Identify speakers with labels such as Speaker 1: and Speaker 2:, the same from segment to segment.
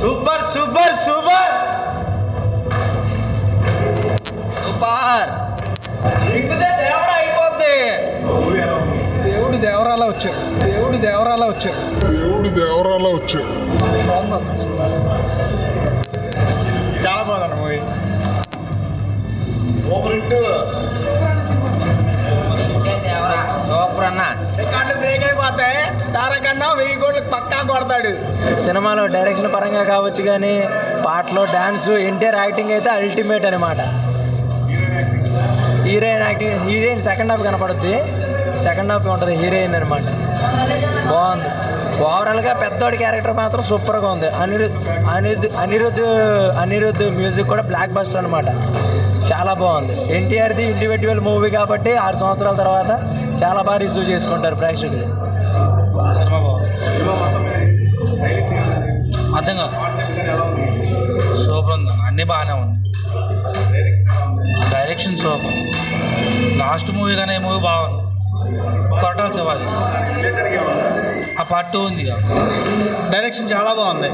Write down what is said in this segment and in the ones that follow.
Speaker 1: Super super super. ఎక్కితే దేవరా అయిపోద్ది.
Speaker 2: దేవుడి దేవరాలా వచ్చాడు. దేవుడి దేవరాలా వచ్చాడు.
Speaker 3: దేవుడి దేవరాలా వచ్చాడు.
Speaker 2: చాలా బాగుంది మూవీ.
Speaker 3: Super hit.
Speaker 1: సూపర్ అన్న.
Speaker 2: రికార్డు బ్రేక్ అయిపోతాయి. కోట్లకు పక్కా
Speaker 4: సినిమాలో డైరెక్షన్ పరంగా కావచ్చు కానీ పాటలో డ్యాన్స్ ఎన్టీఆర్ యాక్టింగ్ అయితే అల్టిమేట్ అనమాట heroine acting heroine second half కనపడుద్ది. Second half ఉంటుంది హీరోయిన్ అనమాట బాగుంది. ఓవరాల్గా పెద్దోడి క్యారెక్టర్ మాత్రం సూపర్గా ఉంది. అనిరుద్ అనిరుద్ అనిరుద్ అనిరుద్ మ్యూజిక్ కూడా బ్లాక్ బస్టర్ అనమాట చాలా బాగుంది. ఎన్టీఆర్ది ఇండివిజువల్ మూవీ కాబట్టి ఆరు సంవత్సరాల తర్వాత చాలా బాగా రిసీవ్ చేసుకుంటారు ప్రేక్షకులు.
Speaker 5: సినిమా బాగుంది. అర్థం కాదు సూపర్ ఉంది. అన్నీ బాగానే ఉంది డైరెక్షన్ సూపర్ లాస్ట్ మూవీ కానీ మూవీ బాగుంది. కొరటాల శివాది ఆ పార్ట్ టూ ఉంది
Speaker 2: డైరెక్షన్ చాలా బాగుంది.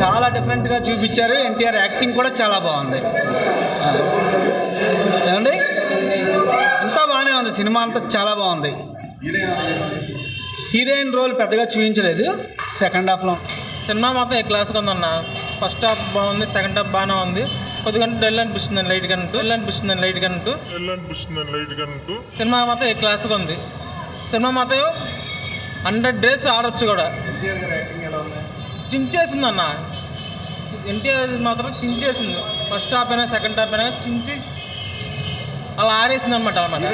Speaker 2: చాలా డిఫరెంట్గా చూపించారు. ఎన్టీఆర్ యాక్టింగ్ కూడా చాలా బాగుంది. ఏమండి? అంతా బాగానే ఉంది. సినిమా అంతా చాలా బాగుంది. హీరోయిన్ రోల్ పెద్దగా చూపించలేదు. సెకండ్ హాఫ్లో.
Speaker 6: సినిమా మొత్తం ఏ క్లాస్గా ఉందన్న ఫస్ట్ హాఫ్ బాగుంది సెకండ్ హాఫ్ బాగానే ఉంది. కొద్దిగా డల్ అనిపిస్తుంది లైట్గా అంటూ డల్ అనిపిస్తుంది లైట్గా అంటూ
Speaker 3: అనిపిస్తుంది లైట్ అంటూ
Speaker 6: సినిమా మొత్తం ఏ క్లాస్గా ఉంది. సినిమా మొత్తం హండ్రెడ్ డేస్ ఆడొచ్చు కూడా. చించేసింది అన్న. ఎన్టీఆర్ మాత్రం చించేసింది. ఫస్ట్ హాఫ్ అయినా సెకండ్ హాఫ్ అయినా చించి అలా ఆరేసింది అనమాట అనమాట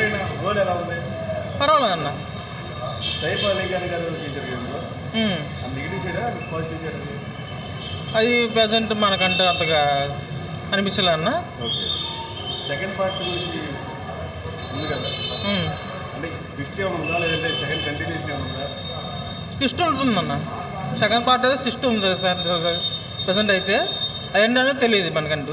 Speaker 6: అది ప్రజెంట్ మనకంటే అంతగా అనిపించలే అన్న.
Speaker 7: సెకండ్ పార్ట్ గురించి ఉంది కదా. అంటే ట్విస్ట్ లేదంటే సెకండ్ కంటిన్యూషన్
Speaker 6: ఉంటుందన్న సెకండ్ పార్ట్ అయితే సిస్టమ్ ఉంది సార్ ప్రజెంట్ అయితే. అదేంటనే తెలియదు మనకంటూ.